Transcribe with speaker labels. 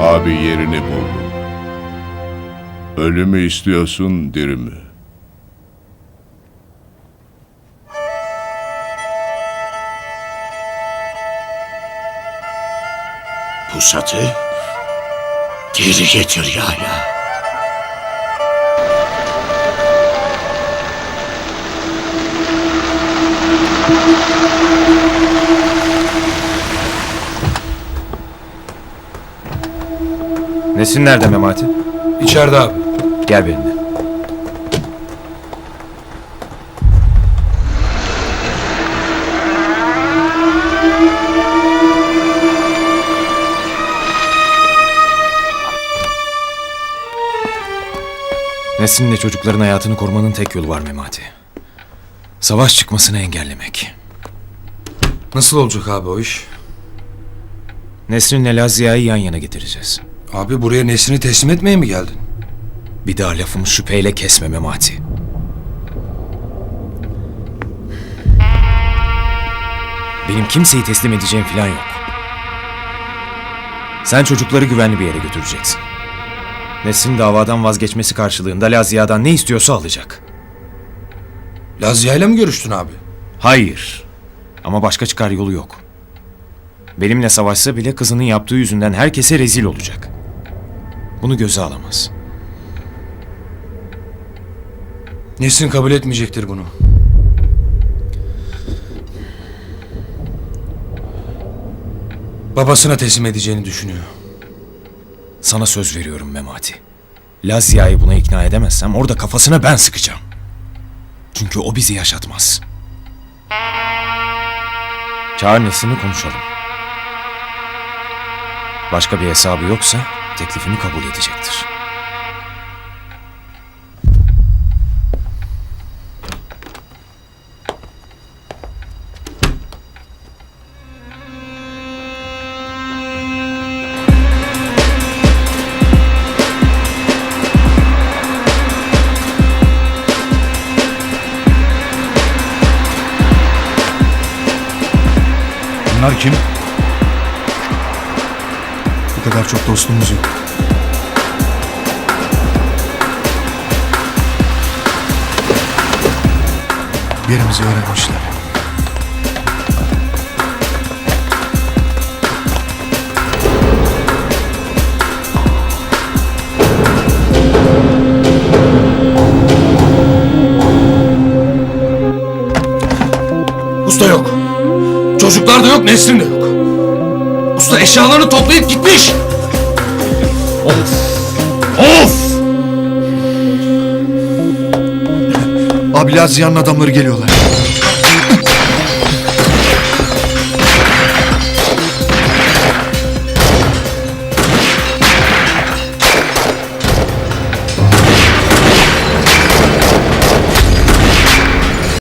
Speaker 1: Abi yerini buldu. Ölümü istiyorsun, diri mi?
Speaker 2: Pusatı geri getir Yahya.
Speaker 3: Nesin nerede Memati?
Speaker 4: İçeride abi.
Speaker 3: Gel benimle. Nesin'le çocukların hayatını korumanın tek yolu var Memati. Savaş çıkmasını engellemek.
Speaker 4: Nasıl olacak abi o iş?
Speaker 3: Nesrin'le Lazia'yı yan yana getireceğiz.
Speaker 4: Abi buraya Nesrin'i teslim etmeye mi geldin?
Speaker 3: Bir daha lafımı şüpheyle kesme Memati. Benim kimseyi teslim edeceğim falan yok. Sen çocukları güvenli bir yere götüreceksin. Nesrin davadan vazgeçmesi karşılığında Lazia'dan ne istiyorsa alacak.
Speaker 4: Lazia ile mi görüştün abi?
Speaker 3: Hayır. Ama başka çıkar yolu yok. Benimle savaşsa bile kızının yaptığı yüzünden herkese rezil olacak. Bunu göze alamaz.
Speaker 4: Nesrin kabul etmeyecektir bunu. Babasına teslim edeceğini düşünüyor.
Speaker 3: Sana söz veriyorum Memati. Lazia'yı buna ikna edemezsem orada kafasına ben sıkacağım. Çünkü o bizi yaşatmaz. Çağır Nesin'i konuşalım. Başka bir hesabı yoksa teklifimi kabul edecektir.
Speaker 5: Bunlar kim? Bu kadar çok dostumuz yok. Yerimizi öğrenmişler.
Speaker 4: Usta yok. Çocuklar da yok, Nesrin de yok. Usta eşyalarını toplayıp gitmiş.
Speaker 5: Of! Abi Lazia'nın adamları geliyorlar.